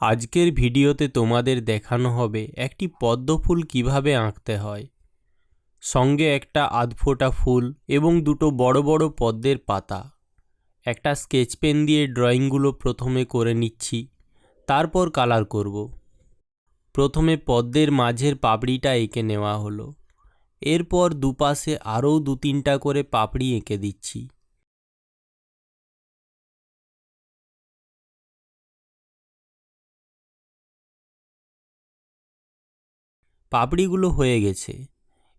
আজকের ভিডিওতে তোমাদের দেখানো হবে একটি পদ্ম ফুল কীভাবে আঁকতে হয়। সঙ্গে একটা আধফোটা ফুল এবং দুটো বড় বড় পদ্মের পাতা। একটা স্কেচ পেন দিয়ে ড্রয়িংগুলো প্রথমে করে নিচ্ছি, তারপর কালার করব। প্রথমে পদ্মের মাঝের পাপড়িটা এঁকে নেওয়া হলো। এরপর দুপাশে আরও দু তিনটা করে পাপড়ি এঁকে দিচ্ছি। পাপড়িগুলো হয়ে গেছে।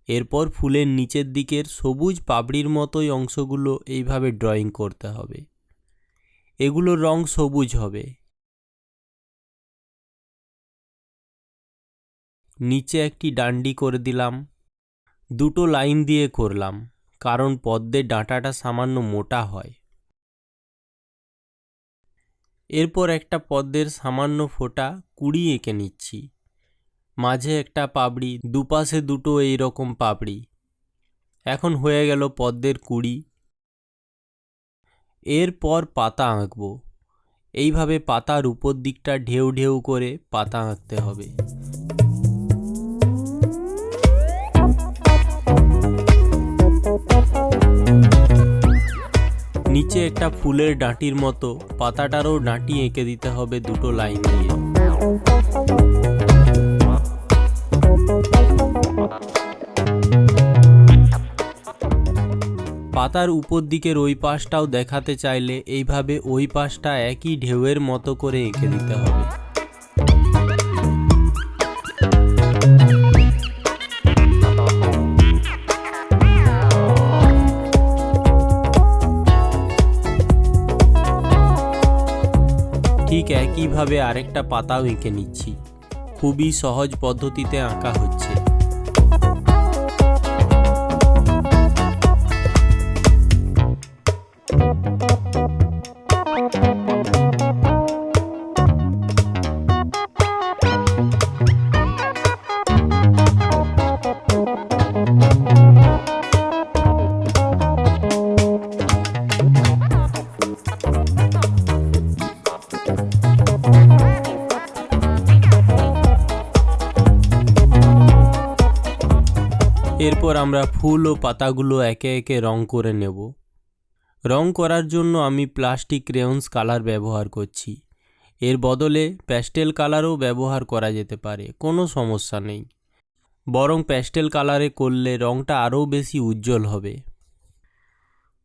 এরপর ফুলের নিচের দিকের সবুজ পাপড়ির মতোই অংশগুলো এইভাবে ড্রয়িং করতে হবে। এগুলোর রং সবুজ হবে। নিচে একটি ডান্ডি করে দিলাম। দুটো লাইন দিয়ে করলাম, কারণ পদ্মের ডাঁটাটা সামান্য মোটা হয়। এরপর একটা পদ্মের সামান্য ফোঁটা কুড়ি এঁকে নিচ্ছি। মাঝে একটা পাপড়ি দুপাশে দুটো এই রকম পাপড়ি এখন হয়ে গেল পদ্মের কুড়ি। এরপর পাতা আঁকব। এইভাবে পাতার উপর দিকটা ঢেউ ঢেউ করে পাতা আঁকতে হবে। নিচে একটা ফুলের ডাঁটির মতো পাতাটারও ডাঁটি এঁকে দিতে হবে দুটো লাইন দিয়ে। পাতার উপর দিকের ওই পাশটাও দেখাতে চাইলে এইভাবে ওই পাশটা একই ঢেউয়ের মতো করে এঁকে দিতে হবে। ঠিক একইভাবে আরেকটা পাতাও এঁকে নিচ্ছি। খুবই সহজ পদ্ধতিতে আঁকা হচ্ছে। এরপর আমরা ফুল ও পাতাগুলো একে একে রং করে নেব। রং করার জন্য আমি প্লাস্টিক ক্রেয়ন্স কালার ব্যবহার করছি। এর বদলে প্যাস্টেল কালারও ব্যবহার করা যেতে পারে, কোনো সমস্যা নেই। বরং প্যাস্টেল কালারে করলে রংটা আরও বেশি উজ্জ্বল হবে।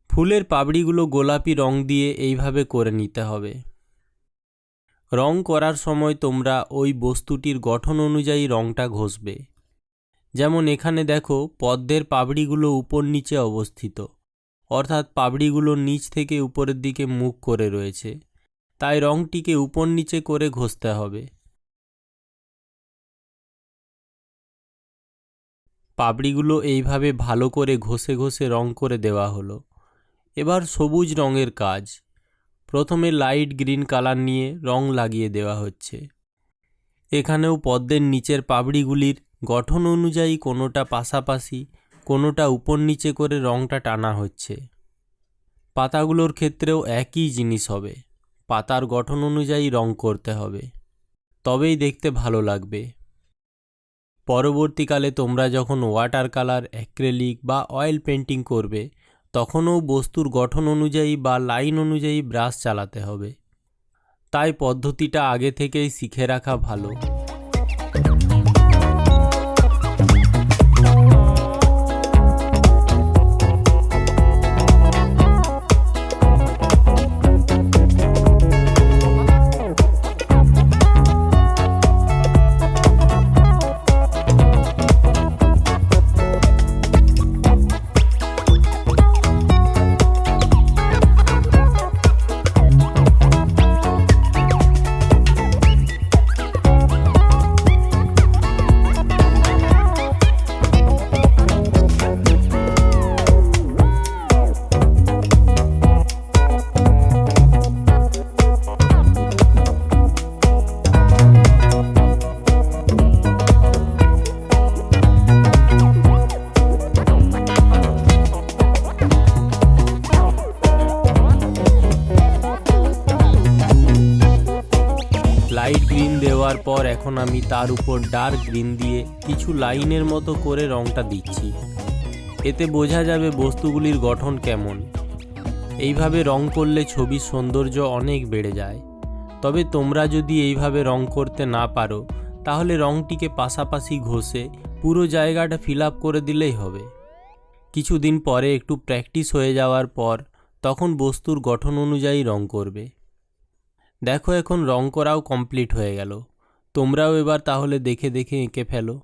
ফুলের পাপড়িগুলো গোলাপি রং দিয়ে এইভাবে করে নিতে হবে। রং করার সময় তোমরা ওই বস্তুটির গঠন অনুযায়ী রংটা ঘষবে। যেমন এখানে দেখো, পদ্মের পাপড়িগুলো উপর নিচে অবস্থিত। অর্থাৎ পাপড়িগুলো নিচ থেকে উপরের দিকে মুখ করে রয়েছে। তাই রংটিকে উপর নিচে করে ঘষতে হবে। পাপড়িগুলো এইভাবে ভালো করে ঘষে ঘষে রং করে দেওয়া হলো। এবার সবুজ রঙের কাজ। প্রথমে লাইট গ্রিন কালার নিয়ে রং লাগিয়ে দেওয়া হচ্ছে। এখানেও পদ্মের নিচের পাপড়িগুলির গঠন অনুযায়ী কোনোটা পাশাপাশি, কোনোটা উপর নিচে করে রংটা টানা হচ্ছে। পাতাগুলোর ক্ষেত্রেও একই জিনিস হবে। পাতার গঠন অনুযায়ী রং করতে হবে। তবেই দেখতে ভালো লাগবে। পরবর্তীকালে তোমরা যখন ওয়াটার কালার, অ্যাক্রেলিক বা অয়েল পেন্টিং করবে, তখনও বস্তুর গঠন অনুযায়ী বা লাইন অনুযায়ী ব্রাশ চালাতে হবে। তাই পদ্ধতিটা আগে থেকেই শিখে রাখা ভালো। দেওয়ার পর এখন আমি তার উপর ডার্ক গ্রিন দিয়ে কিছু লাইনের মতো করে রংটা দিচ্ছি। এতে বোঝা যাবে বস্তুগুলির গঠন কেমন। এইভাবে রং করলে ছবির সৌন্দর্য অনেক বেড়ে যায়। তবে তোমরা যদি এইভাবে রং করতে না পারো, তাহলে রংটিকে পাশাপাশি ঘষে পুরো জায়গাটা ফিল আপ করে দিলেই হবে। কিছুদিন পরে একটু প্র্যাকটিস হয়ে যাওয়ার পর তখন বস্তুর গঠন অনুযায়ী রং করবে। দেখো এখন রং করাও কমপ্লিট হয়ে গেল। তোমরাও এবার তাহলে দেখে দেখে এঁকে ফেলো।